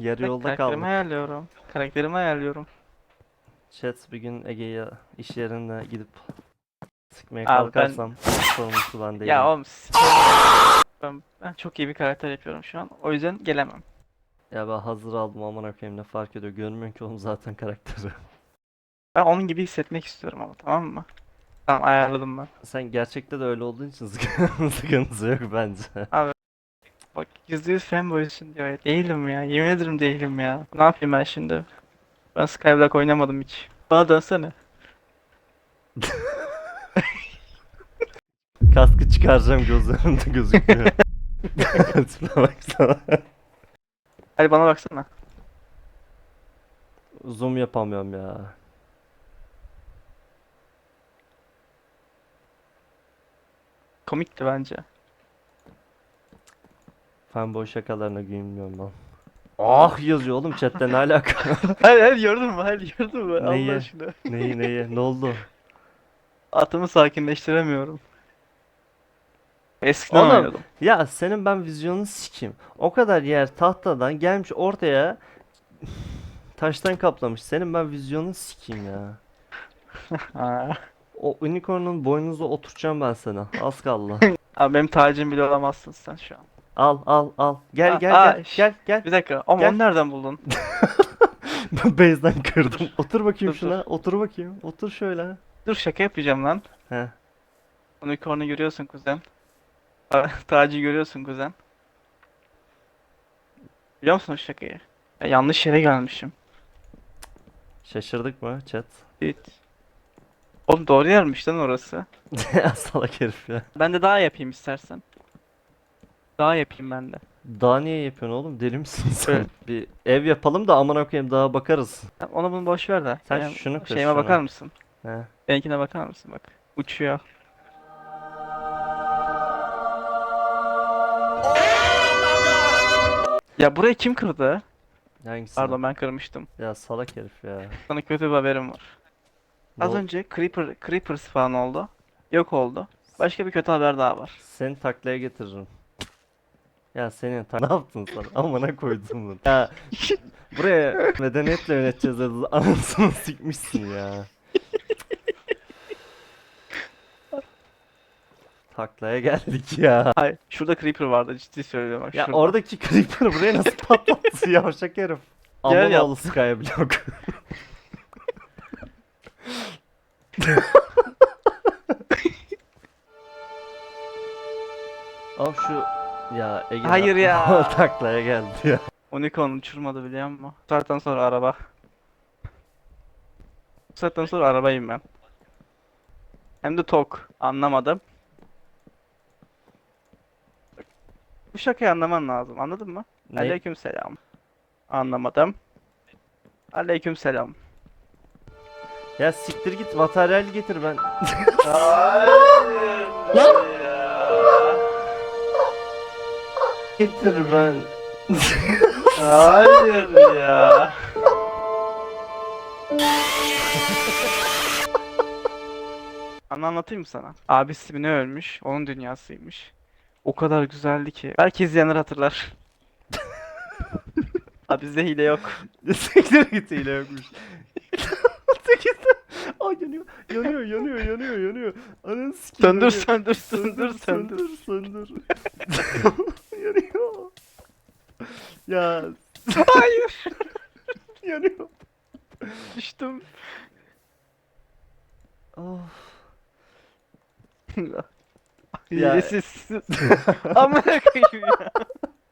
Yarı yolda Karakterimi kaldık. ayarlıyorum. Karakterimi ayarlıyorum. Chat bir gün Ege'ye iş yerine gidip sıkmaya Abi ben- kalkarsam sorumlusu ben değilim. Ya oğlum s- ben, ben çok iyi bir karakter yapıyorum şu an. O yüzden gelemem. Ya ben hazır aldım aman koyayım ne fark ediyor. Görmüyorsun ki oğlum zaten karakteri. Ben onun gibi hissetmek istiyorum ama tamam mı? Tamam ayarladım ben. Sen gerçekte de öyle olduğun için sıkı- sıkıntısı yok bence. Bak %100 fanboysun diyor. ya. Değilim ya. Yemin ederim değilim ya. Ne yapayım ben şimdi? Ben Skyblock oynamadım hiç. Bana dönsene. Kaskı çıkaracağım gözlerimde gözükmüyor. Tipine baksana. Hadi bana baksana. Zoom yapamıyorum ya. Komikti bence. Fanboy şakalarına gülmüyorum ben. Ah yazıyor oğlum chatte ne alaka? Hayır hayır gördün mü? Hayır gördün mü? Neyi? Allah aşkına. neyi neyi ne oldu? Atımı sakinleştiremiyorum. Eskiden Oğlum, oynuyordum. Ya senin ben vizyonunu sikeyim. O kadar yer tahtadan gelmiş ortaya taştan kaplamış. Senin ben vizyonunu sikeyim ya. O unicorn'un boynunuza oturacağım ben sana. Az kaldı. Abi benim tacım bile olamazsın sen şu an. Al al al. Gel Aa, gel aa, gel şş. gel gel. Bir dakika ama Gel. onu nereden buldun? Ben base'den kırdım. Otur bakayım Dur, şuna. Otur bakayım. Otur şöyle. Dur şaka yapacağım lan. He. Unicorn'u görüyorsun kuzen. Ta- Tacı görüyorsun kuzen. Biliyor musun o şakayı? Ya yanlış yere gelmişim. Şaşırdık mı chat? Evet. Oğlum doğru yermiş lan orası. Salak herif ya. Ben de daha yapayım istersen. Daha yapayım ben de. Daha niye yapıyorsun oğlum? Deli misin sen? Evet. Bir ev yapalım da amına koyayım daha bakarız. Sen Ona bunu boş ver de. Sen Benim şunu kır, Şeyime şunu. bakar mısın? He. Benimkine bakar mısın bak. Uçuyor. Ya burayı kim kırdı? Hangisi? Pardon ben kırmıştım. Ya salak herif ya. Sana kötü bir haberim var. Ne Az ol- önce Creeper, Creeper spawn oldu. Yok oldu. Başka bir kötü haber daha var. Seni taklaya getiririm. Ya senin. Ne yaptın sen? Amına koydum bunu. Ya buraya medeniyetle yöneteceğiz dedi. Anasını sikmişsin ya. Taklaya geldik ya. Hayır, şurada Creeper vardı ciddi söylüyorum bak Ya şurada. oradaki creeper buraya nasıl patlattı yavşak herif. Gel Aman yap. oğlu Skyblock. Abi şu ya Ege Hayır ya. taklaya geldi ya. Unicorn uçurmadı biliyor musun? Bu saatten sonra araba. Bu saatten sonra arabayım ben. Hem de tok. Anlamadım. Bu şakayı anlaman lazım. Anladın mı? Ne? Aleykümselam. Anlamadım. Aleykümselam. Ya siktir git materyal getir ben. getir ben. Hayır ya. Anı anlatayım mı sana? Abisi mi ne ölmüş? Onun dünyasıymış. O kadar güzeldi ki. Belki izleyenler hatırlar. Abi bizde hile yok. Siktir git hile yokmuş. Siktir. Aa yanıyor. Yanıyor yanıyor yanıyor yanıyor. Ananı sikeyim. Söndür yanıyor. söndür söndür söndür. söndür. Ya Hayır. yanıyor. Düştüm. Of. Hilesiz. Amına koyayım ya.